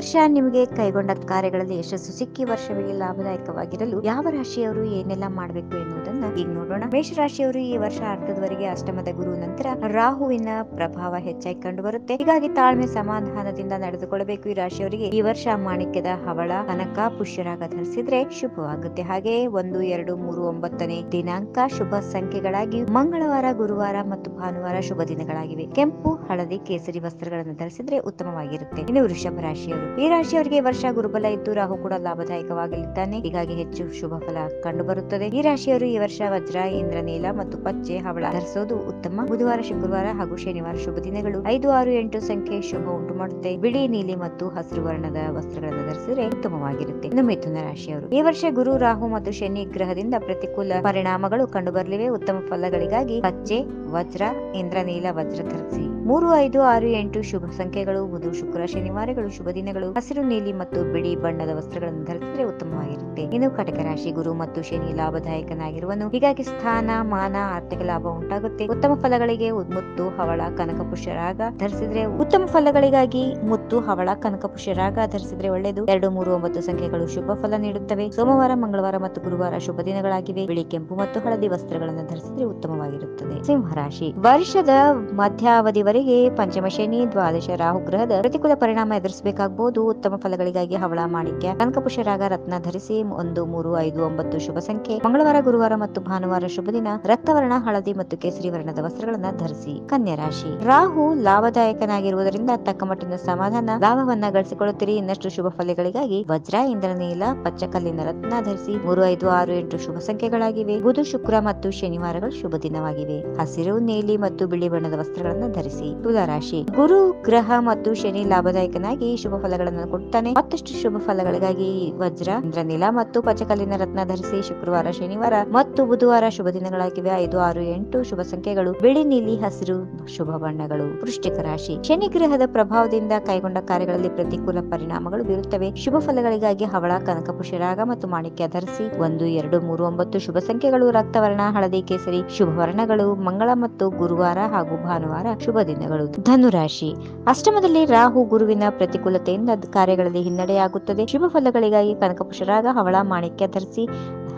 ವರ್ಷ ನಿಮಗೆ ಕೈಗೊಂಡ ಕಾರ್ಯಗಳಲ್ಲಿ ಯಶಸ್ಸು ಸಿಕ್ಕಿ ವರ್ಷವೇ ಲಾಭದಾಯಕವಾಗಿರಲು ಯಾವ ರಾಶಿಯವರು ಏನೆಲ್ಲ ಮಾಡಬೇಕು ಎನ್ನುವುದನ್ನ ಈಗ ನೋಡೋಣ. ಮೇಷರಾಶಿಯವರು ಈ ವರ್ಷ ಅರ್ಧದವರೆಗೆ ಅಷ್ಟಮದ ಗುರು ನಂತರ ರಾಹುವಿನ ಪ್ರಭಾವ ಹೆಚ್ಚಾಗಿ ಕಂಡು ಬರುತ್ತೆ ಹೀಗಾಗಿ ತಾಳ್ಮೆ ಸಮಾಧಾನದಿಂದ ನಡೆದುಕೊಳ್ಳಬೇಕು. ಈ ರಾಶಿಯವರಿಗೆ ಈ ವರ್ಷ ಮಾಣಿಕ್ಯದ ಹವಳ, ಕನಕ, ಪುಷ್ಯರಾಗ ಧರಿಸಿದ್ರೆ ಶುಭವಾಗುತ್ತೆ. ಹಾಗೆ ಒಂದು, ಎರಡು, ಮೂರು, ಒಂಬತ್ತನೇ ದಿನಾಂಕ ಶುಭ ಸಂಖ್ಯೆಗಳಾಗಿ ಮಂಗಳವಾರ, ಗುರುವಾರ ಮತ್ತು ಭಾನುವಾರ ಶುಭ ದಿನಗಳಾಗಿವೆ. ಕೆಂಪು, ಹಳದಿ, ಕೇಸರಿ ವಸ್ತ್ರಗಳನ್ನು ಧರಿಸಿದ್ರೆ ಉತ್ತಮವಾಗಿರುತ್ತೆ. ಇನ್ನು ವೃಷಭ ರಾಶಿಯವರು ಈ ರಾಶಿಯವರಿಗೆ ಈ ವರ್ಷ ಗುರುಬಲ ಇದ್ದು ರಾಹು ಕೂಡ ಲಾಭದಾಯಕವಾಗಲಿದ್ದಾನೆ ಹೀಗಾಗಿ ಹೆಚ್ಚು ಶುಭ ಫಲ ಕಂಡುಬರುತ್ತದೆ. ಈ ರಾಶಿಯವರು ಈ ವರ್ಷ ವಜ್ರ ಇಂದ್ರನೀಲ ಮತ್ತು ಪಚ್ಚೆ ಹವಳ ಧರಿಸೋದು ಉತ್ತಮ. ಬುಧವಾರ, ಶುಕ್ರವಾರ ಹಾಗೂ ಶನಿವಾರ ಶುಭ ದಿನಗಳು. ಐದು ಆರು ಎಂಟು ಸಂಖ್ಯೆ ಶುಭ ಉಂಟು ಮಾಡುತ್ತೆ. ಬಿಳಿ, ನೀಲಿ ಮತ್ತು ಹಸಿರು ವರ್ಣದ ವಸ್ತ್ರಗಳನ್ನು ಧರಿಸಿದರೆ ಉತ್ತಮವಾಗಿರುತ್ತೆ. ಇನ್ನು ಮಿಥುನ ರಾಶಿಯವರು. ಈ ವರ್ಷ ಗುರು, ರಾಹು ಮತ್ತು ಶನಿ ಗ್ರಹದಿಂದ ಪ್ರತಿಕೂಲ ಪರಿಣಾಮಗಳು ಕಂಡುಬರಲಿವೆ. ಉತ್ತಮ ಫಲಗಳಿಗಾಗಿ ಪಚ್ಚೆ, ವಜ್ರ ಇಂದ್ರನೀಲ ವಜ್ರ ಧರಿಸಿ ಮೂರು ಐದು ಆರು ಎಂಟು ಶುಭ ಸಂಖ್ಯೆಗಳು. ಬುಧ, ಶುಕ್ರ, ಶನಿವಾರಗಳು ಶುಭ ದಿನಗಳು. ಹಸಿರು, ನೀಲಿ ಮತ್ತು ಬಿಳಿ ಬಣ್ಣದ ವಸ್ತ್ರಗಳನ್ನು ಧರಿಸಿದ್ರೆ ಉತ್ತಮವಾಗಿರುತ್ತೆ. ಇನ್ನು ಕಟಕ ರಾಶಿ ಗುರು ಮತ್ತು ಶನಿ ಲಾಭದಾಯಕನಾಗಿರುವನು. ಹೀಗಾಗಿ ಸ್ಥಾನ, ಮಾನ, ಆರ್ಥಿಕ ಲಾಭ ಉಂಟಾಗುತ್ತೆ. ಉತ್ತಮ ಫಲಗಳಿಗೆ ಮುತ್ತು, ಹವಳ ಕನಕ ಪುಷ್ಯರಾಗ ಧರಿಸಿದ್ರೆ ಉತ್ತಮ ಫಲಗಳಿಗಾಗಿ ಮುತ್ತು, ಹವಳ ಕನಕ ಪುಷ್ಯರಾಗ ಧರಿಸಿದ್ರೆ ಒಳ್ಳೆಯದು. ಎರಡು, ಮೂರು, ಒಂಬತ್ತು ಸಂಖ್ಯೆಗಳು ಶುಭ ಫಲ ನೀಡುತ್ತವೆ. ಸೋಮವಾರ, ಮಂಗಳವಾರ ಮತ್ತು ಗುರುವಾರ ಶುಭ ದಿನಗಳಾಗಿವೆ. ಬಿಳಿ, ಕೆಂಪು ಮತ್ತು ಹಳದಿ ವಸ್ತ್ರಗಳನ್ನು ಧರಿಸಿದ್ರೆ ಉತ್ತಮವಾಗಿರುತ್ತದೆ. ಸಿಂಹರಾಶಿ ವರ್ಷದ ಮಧ್ಯಾವಧಿವರೆಗೆ ಪಂಚಮ ಶನಿ ದ್ವಾದಶ, ರಾಹು ಗ್ರಹದ ಪ್ರತಿಕೂಲ ಪರಿಣಾಮ ಎದುರಿಸಬೇಕಾಗಬಹುದು ಉತ್ತಮ ಫಲಗಳಿಗಾಗಿ ಹವಳ ಮಾಣಿಕ್ಯ ಕನಕಪುಷರಾಗ ರತ್ನ ಧರಿಸಿ ಒಂದು, ಮೂರು, ಐದು, ಒಂಬತ್ತು ಶುಭ ಸಂಖ್ಯೆ. ಮಂಗಳವಾರ, ಗುರುವಾರ ಮತ್ತು ಭಾನುವಾರ ಶುಭ ದಿನ. ರಕ್ತವರ್ಣ, ಹಳದಿ ಮತ್ತು ಕೇಸರಿ ವರ್ಣದ ವಸ್ತ್ರಗಳನ್ನ ಧರಿಸಿ ಕನ್ಯಾ ರಾಶಿ. ರಾಹು ಲಾಭದಾಯಕನಾಗಿರುವುದರಿಂದ ತಕ್ಕ ಮಟ್ಟಿನ ಸಮಾಧಾನ, ಲಾಭವನ್ನ ಗಳಿಸಿಕೊಳ್ಳುತ್ತೀರಿ. ಇನ್ನಷ್ಟು ಶುಭ ಫಲಗಳಿಗಾಗಿ ವಜ್ರ, ಇಂದ್ರ, ನೀಲ ಪಚ್ಚಕಲ್ಲಿನ ರತ್ನ ಧರಿಸಿ ಮೂರು, ಐದು, ಆರು, ಎಂಟು ಶುಭ ಸಂಖ್ಯೆಗಳಾಗಿವೆ. ಬುಧ, ಶುಕ್ರ ಮತ್ತು ಶನಿವಾರಗಳು ಶುಭ ದಿನವಾಗಿವೆ. ಹಸಿರು, ನೀಲಿ ಮತ್ತು ಬಿಳಿ ಬಣ್ಣದ ವಸ್ತ್ರಗಳನ್ನು ಧರಿಸಿ ತುಲಾ ರಾಶಿ ಗುರು, ಗ್ರಹ ಮತ್ತು ಶನಿ ಲಾಭದಾಯಕನಾಗಿ ಶುಭ ಫಲಗಳನ್ನು ಕೊಡ್ತಾನೆ. ಮತ್ತಷ್ಟು ಶುಭ ಫಲಗಳಿಗಾಗಿ ವಜ್ರ ಇಂದ್ರನೀಲ ಮತ್ತು ಪಚಕಲ್ಲಿನ ರತ್ನ ಧರಿಸಿ ಶುಕ್ರವಾರ, ಶನಿವಾರ ಮತ್ತು ಬುಧವಾರ ಶುಭ ದಿನಗಳಾಗಿವೆ. ಐದು, ಆರು, ಎಂಟು ಶುಭ ಸಂಖ್ಯೆಗಳು. ಬಿಳಿ, ನೀಲಿ, ಹಸಿರು ಶುಭ ಬಣ್ಣಗಳು. ವೃಶ್ಚಿಕ ರಾಶಿ. ಶನಿ ಗ್ರಹದ ಪ್ರಭಾವದಿಂದ ಕೈಗೊಂಡ ಕಾರ್ಯಗಳಲ್ಲಿ ಪ್ರತಿಕೂಲ ಪರಿಣಾಮಗಳು ಬೀರುತ್ತವೆ. ಶುಭ ಫಲಗಳಿಗಾಗಿ ಹವಳ, ಕನಕ ಪುಷರಾಗ ಮತ್ತು ಮಾಣಿಕ್ಯ ಧರಿಸಿ ಒಂದು, ಎರಡು, ಮೂರು, ಒಂಬತ್ತು ಶುಭ ಸಂಖ್ಯೆಗಳು. ರಕ್ತವರ್ಣ, ಹಳದಿ ಕೇಸರಿ ಶುಭ ವರ್ಣಗಳು. ಮಂಗಳ ಮತ್ತು ಗುರುವಾರ ಹಾಗೂ ಭಾನುವಾರ ಶುಭ ದಿನಗಳು. ಧನುರಾಶಿ. ಅಷ್ಟಮದಲ್ಲಿ ರಾಹು ಗುರುವಿನ ಪ್ರತಿಕೂಲತೆಯಿಂದ ಕಾರ್ಯಗಳಲ್ಲಿ ಹಿನ್ನಡೆಯಾಗುತ್ತದೆ. ಶುಭ ಫಲಗಳಿಗಾಗಿ ಕನಕಪುಷರಾಗ ಹವಳ ಮಾಣಿಕ್ಯ ಧರಿಸಿ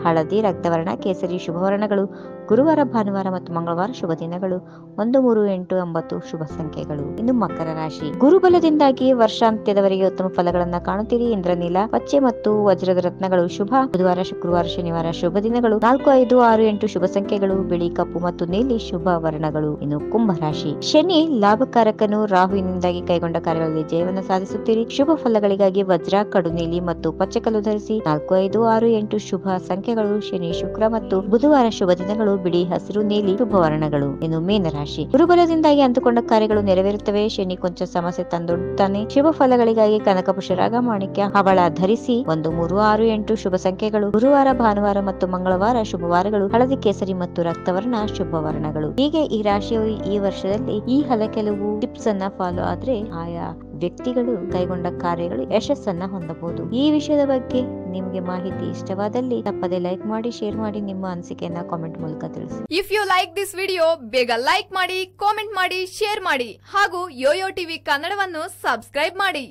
ಹಳದಿ, ರಕ್ತವರ್ಣ, ಕೇಸರಿ ಶುಭವರ್ಣಗಳು. ಗುರುವಾರ, ಭಾನುವಾರ ಮತ್ತು ಮಂಗಳವಾರ ಶುಭ ದಿನಗಳು. ಒಂದು, ಮೂರು, ಎಂಟು, ಒಂಬತ್ತು ಶುಭ ಸಂಖ್ಯೆಗಳು. ಇನ್ನು ಮಕರ ರಾಶಿ. ಗುರುಬಲದಿಂದಾಗಿ ವರ್ಷಾಂತ್ಯದವರೆಗೆ ಉತ್ತಮ ಫಲಗಳನ್ನು ಕಾಣುತ್ತೀರಿ. ಇಂದ್ರನೀಲ, ಪಚ್ಚೆ ಮತ್ತು ವಜ್ರದ ರತ್ನಗಳು ಶುಭ. ಬುಧವಾರ, ಶುಕ್ರವಾರ, ಶನಿವಾರ ಶುಭ ದಿನಗಳು. ನಾಲ್ಕು, ಐದು, ಆರು, ಎಂಟು ಶುಭ ಸಂಖ್ಯೆಗಳು. ಬಿಳಿ ಕಪ್ಪು ಮತ್ತು ನೀಲಿ ಶುಭ ವರ್ಣಗಳು. ಇನ್ನು ಕುಂಭ ರಾಶಿ. ಶನಿ ಲಾಭಕಾರಕನು ರಾಹುವಿನಿಂದಾಗಿ ಕೈಗೊಂಡ ಕಾರ್ಯಗಳಲ್ಲಿ ಜಯವನ್ನು ಸಾಧಿಸುತ್ತೀರಿ. ಶುಭ ಫಲಗಳಿಗಾಗಿ ವಜ್ರ ಕಡು ನೀಲಿ ಮತ್ತು ಪಚ್ಚೆಕಲ್ಲು ಧರಿಸಿ ನಾಲ್ಕು, ಐದು, ಆರು, ಎಂಟು ಶುಭ ಸಂಖ್ಯೆಗಳು ಶನಿ, ಶುಕ್ರ ಮತ್ತು ಬುಧವಾರ ಶುಭ ದಿನಗಳು. ಬಿಳಿ ಹಸಿರು ನೀಲಿ ಶುಭ ವರ್ಣಗಳು ಇನ್ನು ಮೀನರಾಶಿ ಗುರುಬಲದಿಂದಾಗಿ ಅಂದುಕೊಂಡ ಕಾರ್ಯಗಳು ನೆರವೇರುತ್ತವೆ. ಶನಿ ಕೊಂಚ ಸಮಸ್ಯೆ ತಂದೊಡ್ತಾನೆ. ಶುಭ ಫಲಗಳಿಗಾಗಿ ಕನಕ ಪುಷರಾಗ ಮಾಣಿಕ್ಯ. ಹವಳ ಧರಿಸಿ ಒಂದು ಮೂರು ಆರು ಎಂಟು ಶುಭ ಸಂಖ್ಯೆಗಳು. ಗುರುವಾರ, ಭಾನುವಾರ ಮತ್ತು ಮಂಗಳವಾರ ಶುಭವಾರಗಳು. ಹಳದಿ ಕೇಸರಿ ಮತ್ತು ರಕ್ತವರ್ಣ ಶುಭ ವರ್ಣಗಳು ಹೀಗೆ ಈ ರಾಶಿಯು ಈ ವರ್ಷದಲ್ಲಿ ಈ ಹಲ ಕೆಲವು ಟಿಪ್ಸ್ ಅನ್ನ ಫಾಲೋ ಆದ್ರೆ ಆಯಾ ವ್ಯಕ್ತಿಗಳು ಕೈಗೊಂಡ ಕಾರ್ಯಗಳು ಯಶಸ್ಸನ್ನ ಹೊಂದಬಹುದು. ಈ ವಿಷಯದ ಬಗ್ಗೆ ನಿಮಗೆ ಮಾಹಿತಿ ಇಷ್ಟವಾದಲ್ಲಿ ತಪ್ಪದೆ ಲೈಕ್ ಮಾಡಿ, ಶೇರ್ ಮಾಡಿ, ನಿಮ್ಮ ಅನಿಸಿಕೆಯನ್ನ ಕಾಮೆಂಟ್ ಮೂಲಕ ತಿಳಿಸಿ. If you like this video ಬೇಗ ಲೈಕ್ ಮಾಡಿ ಕಾಮೆಂಟ್ ಮಾಡಿ, ಶೇರ್ ಮಾಡಿ ಹಾಗೂ ಯೋಯೋ ಟಿವಿ ಕನ್ನಡವನ್ನು ಸಬ್ಸ್ಕ್ರೈಬ್ ಮಾಡಿ.